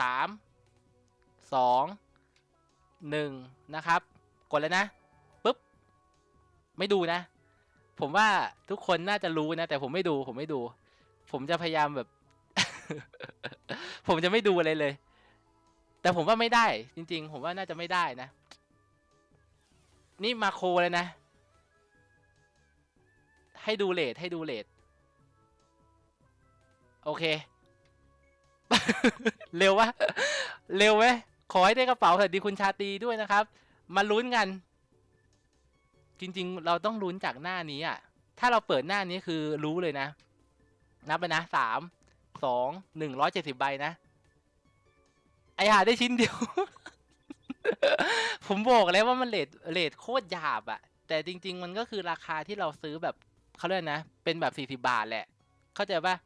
สามสองหนึ่งนะครับ กดแล้วนะปุ๊บ ไม่ดูนะ ผมว่าทุกคนน่าจะรู้นะ แต่ผมไม่ดู ผมไม่ดู ผมจะพยายามแบบ ผมจะไม่ดูอะไรเลย แต่ผมว่าไม่ได้ จริง ๆ ผมว่าน่าจะไม่ได้นะ นี่มาโคเลยนะ ให้ดูเลทให้ดูเลทโอเค เร็ววะเร็วไหมขอให้ได้กระเป๋าสวัสดีคุณชาตรีด้วยนะครับ มาลุ้นกัน จริง ๆ เราต้องลุ้นจากหน้านี้อะ ถ้าเราเปิดหน้านี้คือรู้เลยนะ นับไปนะสามสองหนึ่งร้อยเจ็ดสิบใบนะ ไอหาได้ชิ้นเดียว ผมบอกแล้วว่ามันเลทเลทโคตรหยาบอะ แต่จริง ๆ มันก็คือราคาที่เราซื้อแบบเขาเรียกนะ เป็นแบบสี่สิบาทแหละ เข้าใจปะ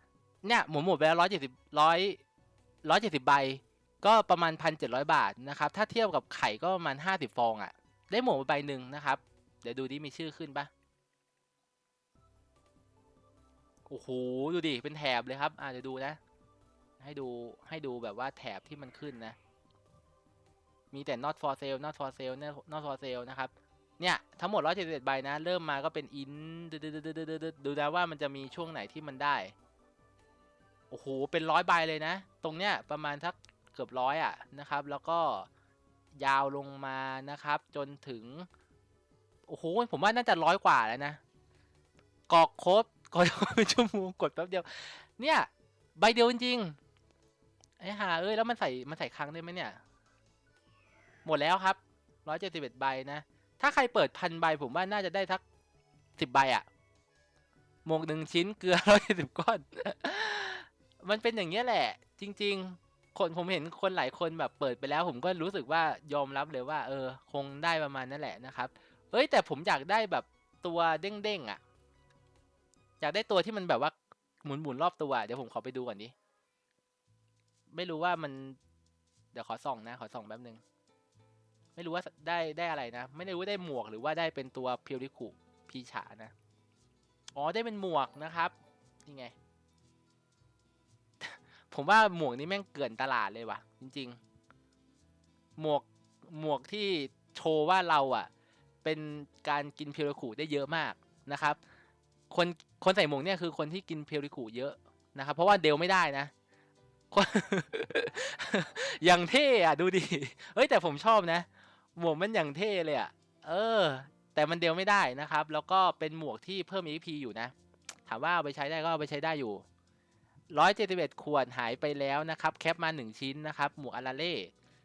เนี่ยหมดหมดไปแล้วร้อยเจ็ดสิบร้อย ร้อยเจ็ดสิบใบ ก็ประมาณพันเจ็ดร้อยบาทนะครับ ถ้าเทียบกับไข่ก็ประมาณห้าสิบฟองอะ่ะ ได้หมวกไปใบหนึ่งนะครับ เดี๋ยวดูดิมีชื่อขึ้นปะโอ้โห ดูดิ เป็นแถบเลยครับ อ่าเดี๋ยวดูนะ ให้ดู ให้ดูแบบว่าแถบที่มันขึ้นนะ มีแต่ not for sale not for sale not for sale นะครับ เนี่ย ทั้งหมด 171 ใบนะ เริ่มมาก็เป็น in ดูนะว่ามันจะมีช่วงไหนที่มันได้ โอ้โหเป็นร้อยใบเลยนะ ตรงเนี้ยประมาณสักเกือบร้อยอะนะครับ แล้วก็ยาวลงมานะครับ จนถึงโอ้โหผมว่าน่าจะร้อยกว่าแล้วนะกรอกโค้ดกดเป็นชั่วโมงกดแป๊บเดียว เนี่ยใบเดียวจริงไอ้หาเอ้ยแล้วมันใส่มันใส่ครั้งได้ไหมเนี่ย หมดแล้วครับร้อยเจ็ดสิบเอ็ดใบนะถ้าใครเปิดพันใบผมว่าน่าจะได้ทักสิบใบอะหมวกหนึ่งชิ้นเกลือร้อยสิบก้อน มันเป็นอย่างเงี้ยแหละ จริง ๆ คนผมเห็นคนหลายคนแบบเปิดไปแล้ว ผมก็รู้สึกว่ายอมรับเลยว่า เออ คงได้ประมาณนั่นแหละนะครับเอ้ยแต่ผมอยากได้แบบตัวเด้งๆอะ่ะ อยากได้ตัวที่มันแบบว่าหมุนๆรอบตัวเดี๋ยวผมขอไปดูก่อนดิไม่รู้ว่ามัน เดี๋ยวขอส่องนะ ขอส่องแป๊บนึง ไม่รู้ว่าได้ได้อะไรนะ ไม่ได้รู้ว่าได้หมวกหรือว่าได้เป็นตัวเพียวริคุพีฉานะ อ๋อได้เป็นหมวกนะครับ นี่ไง ผมว่าหมวกนี้แม่งเกลื่อนตลาดเลยว่ะ จริง ๆ หมวกหมวกที่โชว์ว่าเราอะ เป็นการกินเพียวริคุได้เยอะมากนะครับ คนคนใส่หมวกเนี่ยคือคนที่กินเพียวริคุเยอะนะครับ เพราะว่าเดลไม่ได้นะอย่างเท่อะดูดิเฮ้ยแต่ผมชอบนะ หมวกมันอย่างเท่เลยอะเออ แต่มันเดลไม่ได้นะครับ แล้วก็เป็นหมวกที่เพิ่ม EP อยู่นะ ถามว่าเอาไปใช้ได้ก็เอาไปใช้ได้อยู่ 171 ขวดหายไปแล้วนะครับ แคปมา 1 ชิ้นนะครับ หมวกอาราเล่